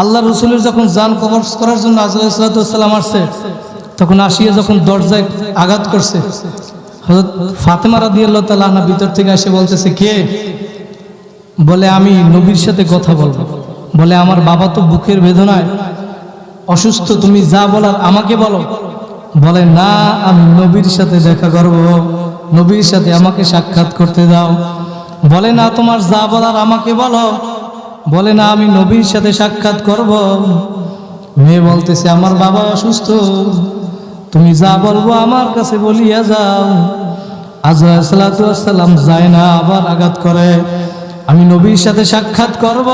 আল্লাহ রসুলের যখন যান কবর করার জন্য আজলাম আসছে, তখন আসিয়া যখন দরজায় আঘাত করছে, হযরত ফাতেমা রাদি আল্লাহ তালা ভিতর থেকে এসে বলতেছে, কে? বলে, আমি নবীর সাথে কথা বলব। বলে, আমার বাবা তো বুকের বেদনায় অসুস্থ, তুমি যা বলার আমাকে বলো। বলে, না, আমি নবীর সাথে দেখা করব। নবীর সাথে আমাকে সাক্ষাৎ করতে দাও। বলে, না, তোমার যা বলার আমাকে বলো। বলে, না, আমি নবীর সাথে সাক্ষাৎ করব। মেয়ে বলতেছে, আমার বাবা অসুস্থ। তুমি যা বলব আমার কাছে বলিয়া যাও। আজরাসালাম যায় না আবার আঘাত করে। আমি নবীর সাথে সাক্ষাৎ করব।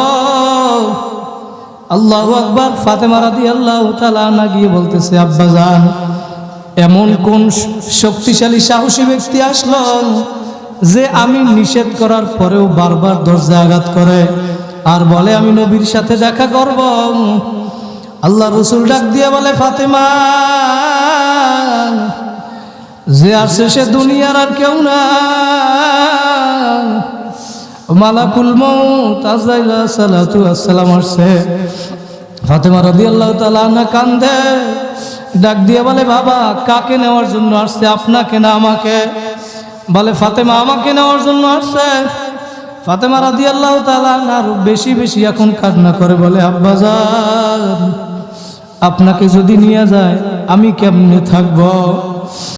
আল্লাহ আকবার, ফাতেমা রাদি আল্লাহ না গিয়ে বলতেছে, আব্বা যান এমন কোন শক্তিশালী, সাহসী ব্যক্তি আসলো যে আমি নিষেধ করার পরেও বারবার দরজা আঘাত করে? আর বলে, আমি নবীর সাথে দেখা করব। আল্লাহ রসুল ডাক দিয়ে বলে, ফাতেমা, যে আসে সে দুনিয়ার আর কেউ না মালাকুল মৌত আজরাইল সালাতু আসসালাম আসছে। ফাতেমা রাদিয়াল্লাহু আল্লাহ না কান্দে, ডাক দিয়ে বলে, বাবা, কাকে নেওয়ার জন্য আসছে? আপনাকে না আমাকে? বলে, ফাতেমা আমাকে নেওয়ার জন্য আসছে। ফাতেমা রাদি আল্লাহ আরও বেশি বেশি এখন কান্না করে বলে আব্বাজ আপনাকে যদি নিয়ে যায়, আমি কেমনে থাকব?